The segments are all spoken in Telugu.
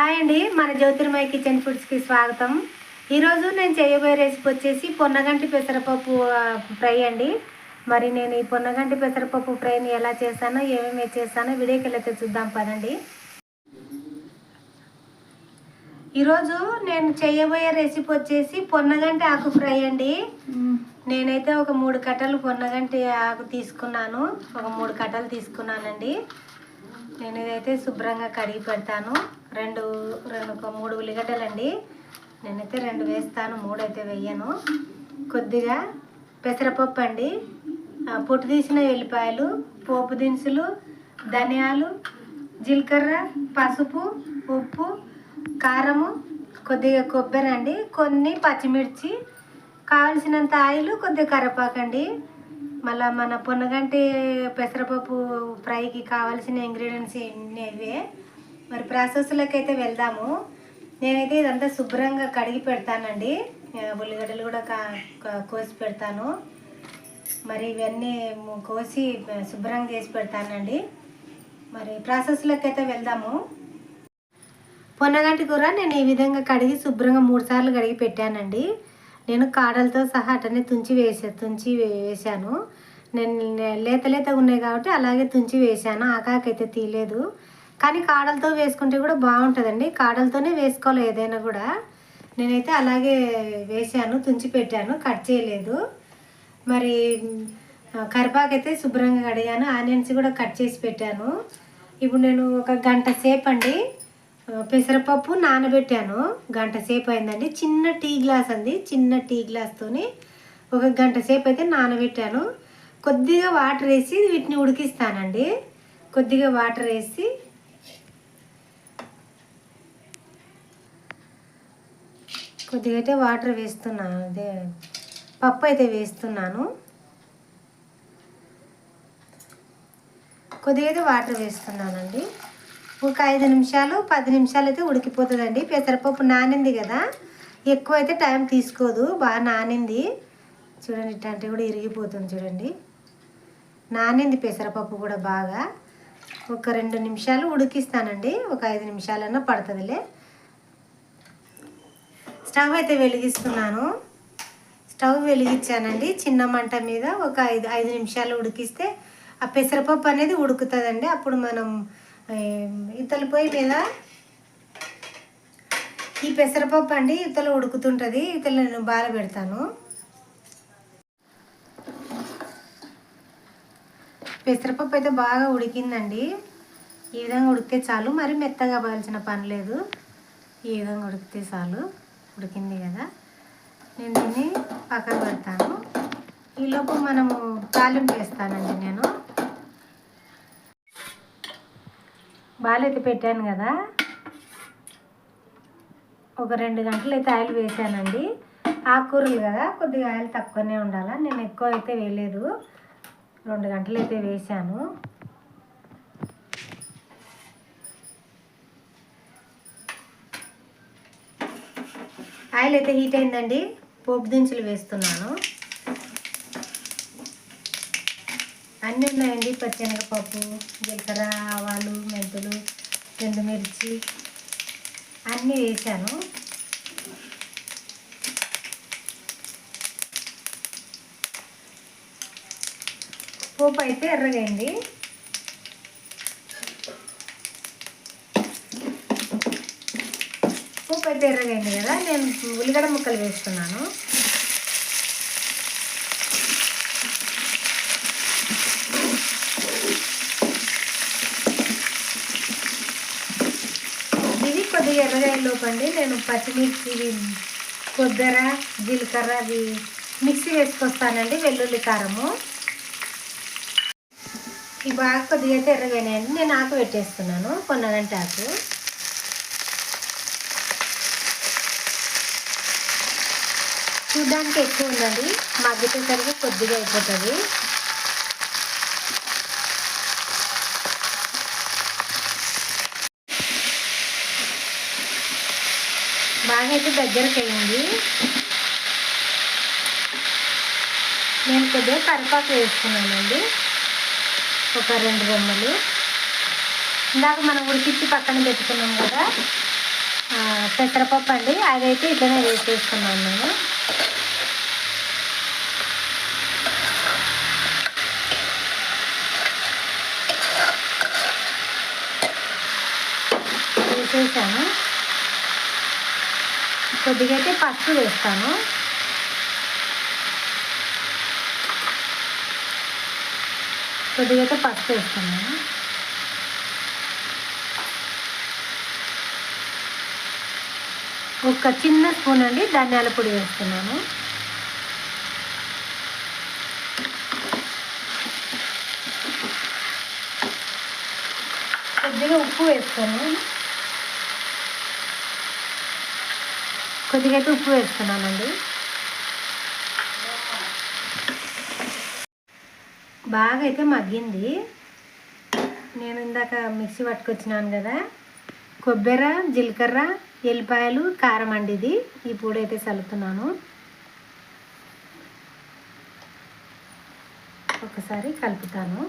హాయ్ అండి మన జ్యోతిర్మయ కిచెన్ ఫుడ్స్కి స్వాగతం. ఈరోజు నేను చేయబోయే రెసిపీ వచ్చేసి పొన్నగంటి పెసరపప్పు ఫ్రై అండి. మరి నేను ఈ పొన్నగంటి పెసరపప్పు ఫ్రైని ఎలా చేస్తానో ఏమేమి చేస్తానో వీడియోకి వెళ్ళైతే చూద్దాం పదండి. ఈరోజు నేను చేయబోయే రెసిపీ వచ్చేసి పొన్నగంటి ఆకు ఫ్రై అండి. నేనైతే ఒక మూడు కట్టలు పొన్నగంటి ఆకు తీసుకున్నాను. ఒక మూడు కట్టలు తీసుకున్నానండి. నేను ఇదైతే శుభ్రంగా కడిగి పెడతాను. రెండు రెండు ఒక మూడు ఉల్లిగడ్డలండి. నేనైతే రెండు వేస్తాను మూడు అయితే వేయను. కొద్దిగా పెసరపప్పు అండి పొట్టు తీసిన ఎల్లిపాయలు పోపు దినుసులు ధనియాలు జీలకర్ర పసుపు ఉప్పు కారము కొద్దిగా కొబ్బరి అండి కొన్ని పచ్చిమిర్చి కావలసినంత ఆయిల్ కొద్దిగా కరివేపాకండి. మళ్ళీ మన పొన్నగంటి పెసరపప్పు ఫ్రైకి కావాల్సిన ఇంగ్రీడియంట్స్ ఇవే మరి ప్రాసెస్లోకి అయితే వెళ్దాము. నేనైతే ఇదంతా శుభ్రంగా కడిగి పెడతానండి. ఉల్లిగడ్డలు కూడా కా కోసి పెడతాను. మరి ఇవన్నీ కోసి శుభ్రంగా చేసి పెడతానండి. మరి ప్రాసెస్లోకి అయితే వెళ్దాము. పొన్నగంటి కూర నేను ఈ విధంగా కడిగి శుభ్రంగా మూడు సార్లు కడిగి పెట్టానండి. నేను కాడలతో సహా అటనే తుంచి వేసా తుంచి వే- నేను లేత లేతగా ఉన్నాయి కాబట్టి అలాగే తుంచి వేసాను ఆకాకైతే తీయలేదు. కానీ కాడలతో వేసుకుంటే కూడా బాగుంటుందండి. కాడలతోనే వేసుకోవాలి ఏదైనా కూడా. నేనైతే అలాగే వేసాను తుంచి పెట్టాను కట్ చేయలేదు. మరి కరిపాకైతే శుభ్రంగా కడిగాను. ఆనియన్స్ కూడా కట్ చేసి పెట్టాను. ఇప్పుడు నేను ఒక గంట సేపు అండి. పెసరపప్పు నానబెట్టాను. గంట సేపు అయిందండి. చిన్న టీ గ్లాస్ అండి. చిన్న టీ గ్లాస్తోని ఒక గంట సేపు అయితే నానబెట్టాను. కొద్దిగా వాటర్ వేసి వీటిని ఉడికిస్తానండి. కొద్దిగా వాటర్ వేసి కొద్దిగా అయితే వాటర్ వేస్తున్నాను అదే పప్పు అయితే వేస్తున్నాను. కొద్దిగా అయితే వాటర్ వేస్తున్నానండి. ఒక ఐదు నిమిషాలు పది నిమిషాలు అయితే ఉడికిపోతుందండి. పెసరపప్పు నానింది కదా ఎక్కువ అయితే టైం తీసుకోదు. బాగా నానింది. చూడండి ఇట్లాంటి కూడా ఇరిగిపోతుంది చూడండి. నానింది పెసరపప్పు కూడా బాగా. ఒక రెండు నిమిషాలు ఉడికిస్తానండి. ఒక ఐదు నిమిషాలన్నా పడుతుందిలే. స్టవ్ అయితే వెలిగిస్తున్నాను. స్టవ్ వెలిగించానండి. చిన్న మంట మీద ఒక ఐదు ఐదు నిమిషాలు ఉడికిస్తే ఆ పెసరపప్పు అనేది ఉడుకుతుందండి. అప్పుడు మనం ఇతల పొయ్యి మీద ఈ పెసరపప్పు అండి ఇతల ఉడుకుతుంటుంది ఇతల నేను బాల పెడతాను. పెసరపప్పు అయితే బాగా ఉడికిందండి. ఈ విధంగా ఉడికితే చాలు. మరి మెత్తగా బాల్చిన పని లేదు. ఈ విధంగా ఉడికితే చాలు. ఉడికింది కదా. నేను దీన్ని పక్కన పెడతాను. ఈలోపు మనము తాలింపు వేస్తానండి నేను. బాలైతే పెట్టాను కదా. ఒక రెండు గంటలు అయితే ఆయిల్ వేసానండి. ఆకుకూరలు కదా కొద్దిగా ఆయిల్ తక్కువనే ఉండాలా? నేను ఎక్కువ అయితే వేయలేదు. రెండు గంటలు అయితే వేసాను. ఆయిల్ అయితే హీట్ అయిందండి. పోపు దించులు వేస్తున్నాను. అన్నీ ఉన్నాయండి. పచ్చెనగపప్పు జీలకర్ర ఆవాలు. మెంతులు ఎండుమిర్చి అన్నీ వేసాను. పోపు అయితే ఎర్రగైంది. పోపు అయితే ఎర్రగైంది కదా నేను ఉల్లిగడ్డ ముక్కలు వేస్తున్నాను. అది ఎర్రగా లోపండి. నేను పచ్చిమిర్చి కొబ్బరి జీలకర్ర అవి మిక్సీ వేసుకొస్తానండి వెల్లుల్లి కారము. ఈ బాగా కొద్దిగా అయితే ఎర్రగాయండి నేను ఆకు పెట్టేస్తున్నాను కొన్నానంటే ఆకు. చూడ్డానికి ఎక్కువ ఉందండి. మగ్గిపోయేసరికి కొద్దిగా అయిపోతుంది. బాగా అయితే దగ్గరకు అయింది నేను కొద్దిగా కరివేపాకు వేసుకున్నానండి. ఒక రెండు బొమ్మలు ఇందాక మనం ఉడికిచ్చి పక్కన పెట్టుకున్నాం కదా పెసరపప్పు అండి అదైతే ఇట్లనే వేసేసుకున్నాను నేను. వేసేసాను. కొద్దిగా అయితే పసుపు వేస్తాను. కొద్దిగా అయితే పసుపు వేస్తున్నాను ఒక చిన్న స్పూన్ అండి ధనియాల పొడి వేస్తున్నాను. కొద్దిగా ఉప్పు వేస్తాను. కొద్దిగా అయితే ఉప్పు వేస్తున్నానండి బాగా అయితే మగ్గింది. నేను ఇందాక మిక్సీ పట్టుకొచ్చినాను కదా. కొబ్బెర జీలకర్ర ఎల్లిపాయలు కారం అండి ఇది. ఈ పొడి అయితే చల్లుతున్నాను. ఒకసారి కలుపుతాను.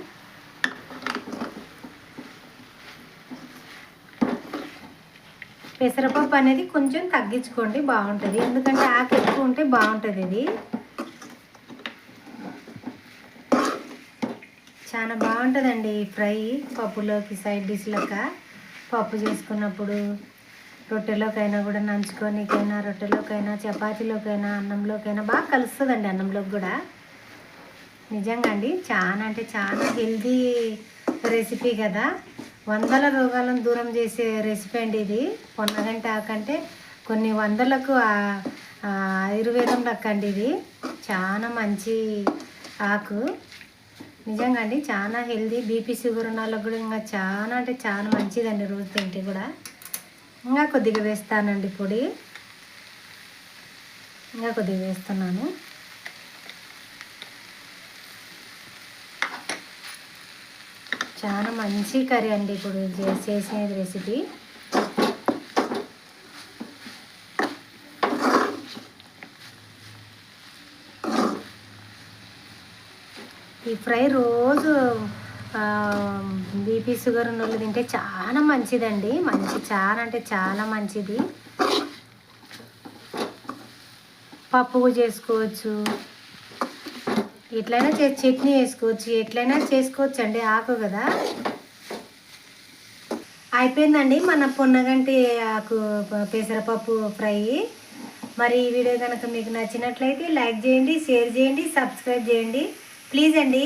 పెసరపప్పు అనేది కొంచెం తగ్గించుకోండి బాగుంటుంది. ఎందుకంటే ఆకు ఎక్కువ ఉంటే బాగుంటుంది ఇది. చాలా బాగుంటుందండి ఈ ఫ్రై పప్పులోకి సైడ్ డిష్ లెక్క. పప్పు చేసుకున్నప్పుడు రొట్టెలోకైనా కూడా నంచుకోనికైనా రొట్టెలోకైనా చపాతీలోకైనా అన్నంలోకైనా బాగా కలుస్తుందండి అన్నంలోకి కూడా. నిజంగా అండి చాలా అంటే చాలా హెల్దీ రెసిపీ కదా. వందల రోగాలను దూరం చేసే రెసిపీ అండి ఇది. పొన్నగంట ఆకంటే కొన్ని వందలకు ఆయుర్వేదం లెక్కండి ఇది. చాలా మంచి ఆకు. నిజంగా అండి చాలా హెల్దీ. బీపీ షుగర్ ఉన్న వాళ్ళకి కూడా ఇంకా చాలా అంటే చాలా మంచిదండి రోజు తింటే కూడా. ఇంకా కొద్దిగా వేస్తానండి పొడి. ఇంకా కొద్దిగా వేస్తున్నాను. చాలా మంచి కర్రీ అండి ఇప్పుడు చే- చేసేది రెసిపీ ఈ ఫ్రై రోజు బీపీ షుగర్ ఉన్న వాళ్ళు తింటే చాలా మంచిదండి. మంచి చాలా అంటే చాలా మంచిది. పప్పు చేసుకోవచ్చు. ఎట్లయినా చేసి చట్నీ వేసుకోవచ్చు ఎట్లయినా చేసుకోవచ్చు అండి ఆకు కదా. అయిపోయిందండి మన పొన్నగంటి ఆకు పెసరపప్పు ఫ్రై. మరి ఈ వీడియో కనుక మీకు నచ్చినట్లయితే లైక్ చేయండి షేర్ చేయండి సబ్స్క్రైబ్ చేయండి. ప్లీజ్ అండి.